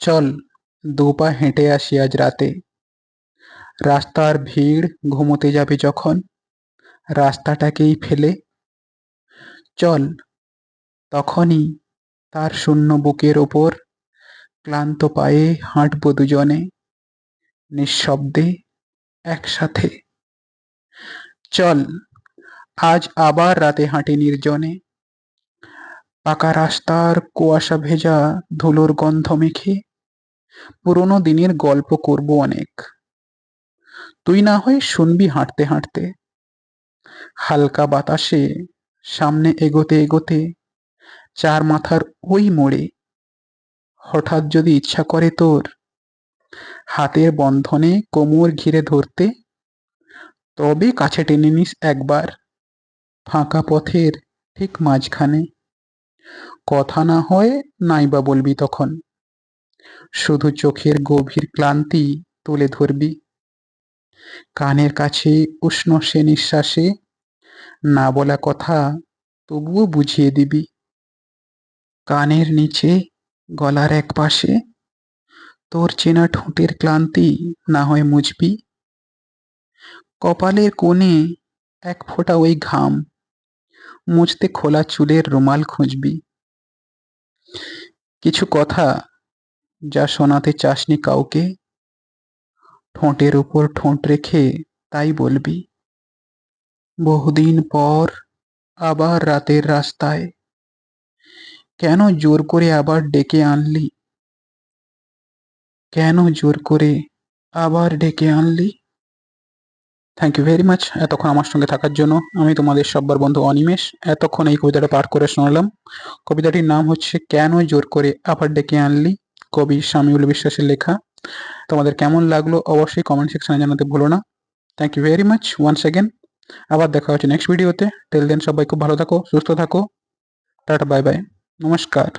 চল দুপা হেঁটে আসি আজ রাতে। রাস্তার ভিড় ঘুমোতে যাবে যখন, রাস্তাটাকেই ফেলে। চল, তখনই তার শূন্য বুকের ওপর ক্লান্ত পায়ে হাঁটব দুজনে, নিঃশব্দে একসাথে। চল, আজ আবার রাতে হাঁটি নির্জনে। পাকা রাস্তার কুয়াশা ভেজা ধুলোর গন্ধ মেখে পুরোনো দিনের গল্প করব অনেক। তুই না হয় শুনবি হাঁটতে হাঁটতে। হালকা বাতাসে, সামনে এগোতে এগোতে, চার মাথার ওই মোড়ে। হঠাৎ যদি ইচ্ছা করে তোর, হাতের বন্ধনে কোমর ঘিরে ধরতে, তবে কাছে টেনে নিস একবার, ফাঁকা পথের ঠিক মাঝখানে। কথা না হয় নাইবা বলবি তখন। শুধু চোখের গভীর ক্লান্তি তুলে ধরবি। কানের কাছে উষ্ণ সে নিঃশ্বাসে না বলা কথা তবুও বুঝিয়ে দিবি। কানের নিচে গলার এক পাশে তোর চেনা ঠোঁটের ক্লান্তি না হয় মুছবি। কপালের কোণে এক ফোঁটা ওই ঘাম, মুছতে খোলা চুলের রুমাল খুঁজবি। কিছু কথা যা শোনাতে চাসনি কাউকে, ঠোঁটের উপর ঠোঁট রেখে তাই বলবি, বহুদিন পর আবার রাতের রাস্তায় কেন জোর করে আবার ডেকে আনলি? কেন জোর করে আবার ডেকে আনলি? থ্যাংক ইউ ভেরি মাচ এতক্ষণ আমার সঙ্গে থাকার জন্য আমি তোমাদের সব্বার বন্ধু অনিমেষ। এতক্ষণ এই কবিতাটা পাঠ করে শোনালাম। কবিতাটির নাম হচ্ছে, কেন জোর করে আবার ডেকে আনলি? কবি শামিউল বিশ্বাসের লেখা। তোমাদের কেমন লাগল অবশ্যই কমেন্ট সেকশনে জানাতে ভুলো না। Thank you very much once again আবার দেখা হচ্ছে নেক্সট ভিডিওতে টেল দেন সবাই খুব ভালো থাকো, সুস্থ থাকো। টাটা বাই বাই নমস্কার।